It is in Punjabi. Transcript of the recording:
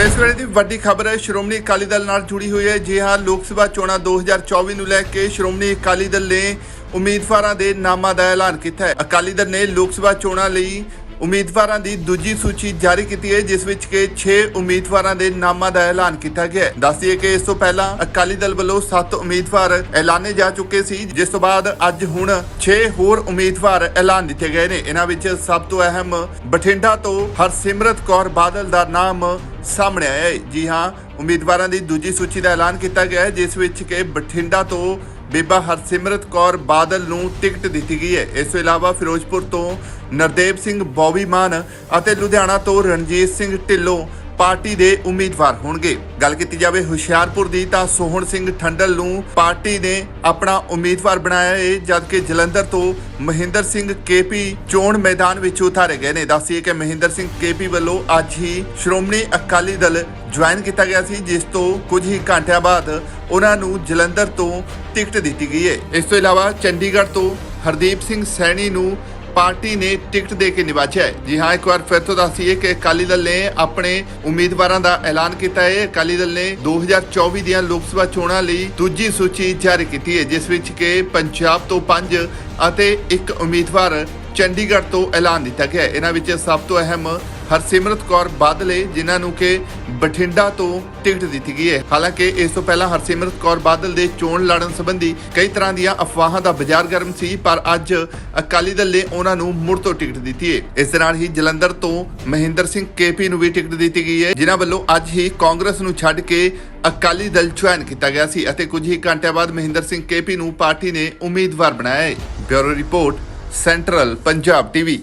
ਇਸ ਵੇਲੇ ਦੀ ਵੱਡੀ ਖਬਰ ਹੈ, ਸ਼੍ਰੋਮਣੀ ਅਕਾਲੀ ਦਲ ਨਾਲ ਜੁੜੀ ਹੋਈ ਹੈ। ਜੀ ਹਾਂ, ਲੋਕ ਸਭਾ ਚੋਣਾਂ 2024 ਨੂੰ ਲੈ ਕੇ ਸ਼੍ਰੋਮਣੀ ਅਕਾਲੀ ਦਲ ਨੇ ਉਮੀਦਵਾਰਾਂ ਦੇ ਨਾਮਾਂ ਦਾ ਐਲਾਨ ਕੀਤਾ ਹੈ। ਅਕਾਲੀ ਦਲ ਨੇ ਲੋਕ ਸਭਾ ਚੋਣਾਂ ਲਈ ਉਮੀਦਵਾਰਾਂ ਦੀ ਦੂਜੀ ਸੂਚੀ ਜਾਰੀ ਕੀਤੀ ਹੈ, ਜਿਸ ਵਿੱਚ ਕਿ 6 ਉਮੀਦਵਾਰਾਂ ਦੇ ਨਾਮਾਂ ਦਾ ਐਲਾਨ ਕੀਤਾ ਗਿਆ ਹੈ। ਦੱਸਦੀਏ ਕਿ ਇਸ ਤੋਂ ਪਹਿਲਾਂ ਅਕਾਲੀ ਦਲ ਵੱਲੋਂ 7 ਉਮੀਦਵਾਰ ਐਲਾਨੇ ਜਾ ਚੁੱਕੇ ਸੀ, ਜਿਸ ਤੋਂ ਬਾਅਦ ਅੱਜ ਹੁਣ 6 ਹੋਰ ਉਮੀਦਵਾਰ ਐਲਾਨ ਦਿੱਤੇ ਗਏ ਨੇ। ਇਹਨਾਂ ਵਿੱਚ ਸਭ ਤੋਂ ਅਹਿਮ ਬਠਿੰਡਾ ਤੋਂ ਹਰਸਿਮਰਤ ਕੌਰ ਬਾਦਲ ਦਾ ਨਾਮ ਸਾਹਮਣੇ ਆਇਆ ਹੈ। ਜੀ ਹਾਂ, ਉਮੀਦਵਾਰਾਂ ਦੀ ਦੂਜੀ ਸੂਚੀ ਦਾ ਐਲਾਨ ਕੀਤਾ ਗਿਆ ਹੈ, ਜਿਸ ਵਿੱਚ ਕਿ ਬਠਿੰਡਾ ਤੋਂ ਬੀਬਾ ਹਰਸਿਮਰਤ ਕੌਰ ਬਾਦਲ ਨੂੰ ਟਿਕਟ ਦਿੱਤੀ ਗਈ ਹੈ। ਇਸ ਤੋਂ ਇਲਾਵਾ ਫਿਰੋਜ਼ਪੁਰ ਤੋਂ ਨਰਦੇਵ ਸਿੰਘ ਬੌਬੀ ਮਾਨ ਅਤੇ ਲੁਧਿਆਣਾ ਤੋਂ ਰਣਜੀਤ ਸਿੰਘ ਢਿੱਲੋਂ ਪਾਰਟੀ ਦੇ ਉਮੀਦਵਾਰ ਹੋਣਗੇ। ਗੱਲ ਕੀਤੀ ਜਾਵੇ ਹੁਸ਼ਿਆਰਪੁਰ ਦੀ ਤਾਂ ਸੋਹਣ ਸਿੰਘ ਠੰਡਲ ਨੂੰ ਪਾਰਟੀ ਨੇ ਆਪਣਾ ਉਮੀਦਵਾਰ ਬਣਾਇਆ ਹੈ ਜਦਕਿ ਜਲੰਧਰ ਤੋਂ ਮਹਿੰਦਰ ਸਿੰਘ ਕੇਪੀ ਚੋਣ ਮੈਦਾਨ ਵਿੱਚ ਉਤਾਰੇ ਗਏ ਨੇ। ਦੱਸੀਏ ਕਿ ਮਹਿੰਦਰ ਸਿੰਘ ਕੇਪੀ ਵੱਲੋਂ ਅੱਜ ਹੀ ਸ਼੍ਰੋਮਣੀ ਅਕਾਲੀ ਦਲ ਜੁਆਇਨ ਕੀਤਾ ਗਿਆ ਸੀ, ਜਿਸ ਤੋਂ ਕੁਝ ਹੀ ਘੰਟਿਆਂ ਬਾਅਦ ਉਹਨਾਂ ਨੂੰ ਜਲੰਧਰ ਤੋਂ ਟਿਕਟ ਦਿੱਤੀ ਗਈ ਹੈ ਇਸ ਤੋਂ ਇਲਾਵਾ ਚੰਡੀਗੜ੍ਹ ਤੋਂ ਹਰਦੀਪ ਸਿੰਘ ਸੈਣੀ ਨੂੰ ਪਾਰਟੀ ਨੇ ਟਿਕਟ ਦੇ ਕੇ ਨਿਵਾਚਿਆ ਹੈ। ਜੀ ਹਾਂ, ਇੱਕ ਵਾਰ ਫਿਰ ਤੋਂ ਦੱਸੀਏ ਕਿ ਅਕਾਲੀ ਦਲ ਨੇ ਆਪਣੇ ਉਮੀਦਵਾਰਾਂ ਦਾ ਐਲਾਨ ਕੀਤਾ ਹੈ। ਅਕਾਲੀ ਦਲ ਨੇ 2024 ਦੀਆਂ ਲੋਕ ਸਭਾ ਚੋਣਾਂ ਲਈ ਦੂਜੀ ਸੂਚੀ ਜਾਰੀ ਕੀਤੀ ਹੈ, ਜਿਸ ਵਿੱਚ ਕਿ ਪੰਜਾਬ ਤੋਂ 5 ਅਤੇ ਇੱਕ ਉਮੀਦਵਾਰ ਚੰਡੀਗੜ੍ਹ ਤੋਂ ਐਲਾਨ ਦਿੱਤਾ ਗਿਆ ਹੈ। ਇਹਨਾਂ ਵਿੱਚ ਸਭ ਤੋਂ ਅਹਿਮ ਹਰਸਿਮਰਤ ਕੌਰ ਬਾਦਲ ਹੈ ਜਿਨ੍ਹਾਂ ਨੂੰ ਕਿ ਬਠਿੰਡਾ ਤੋਂ ਟਿਕਟ ਦਿੱਤੀ ਗਈ ਹੈ। ਹਾਲਾਂਕਿ ਇਸ ਤੋਂ ਪਹਿਲਾਂ ਹਰਸਿਮਰਤ ਕੌਰ ਬਾਦਲ ਦੇ ਚੋਣ ਲੜਨ ਸੰਬੰਧੀ ਕਈ ਤਰ੍ਹਾਂ ਦੀਆਂ ਅਫਵਾਹਾਂ ਦਾ ਬਾਜ਼ਾਰ ਗਰਮ ਸੀ, ਪਰ ਅੱਜ ਅਕਾਲੀ ਦਲ ਨੇ ਉਹਨਾਂ ਨੂੰ ਮੁੜ ਤੋਂ ਟਿਕਟ ਦਿੱਤੀ ਹੈ। ਇਸ ਦੇ ਨਾਲ ਹੀ ਜਲੰਧਰ ਤੋਂ ਮਹਿੰਦਰ ਸਿੰਘ ਕੇਪੀ ਨੂੰ ਵੀ ਟਿਕਟ ਦਿੱਤੀ ਗਈ ਹੈ, ਜਿਨ੍ਹਾਂ ਵੱਲੋਂ ਅੱਜ ਹੀ ਕਾਂਗਰਸ ਨੂੰ ਛੱਡ ਕੇ ਅਕਾਲੀ ਦਲ ਜੁਆਇਨ ਕੀਤਾ ਗਿਆ ਸੀ ਅਤੇ ਕੁਝ ਹੀ ਘੰਟਿਆਂ ਬਾਅਦ ਮਹਿੰਦਰ ਸਿੰਘ ਕੇਪੀ ਨੂੰ ਪਾਰਟੀ ਨੇ ਉਮੀਦਵਾਰ ਬਣਾਇਆ ਹੈ। Bureau report, central Punjab TV.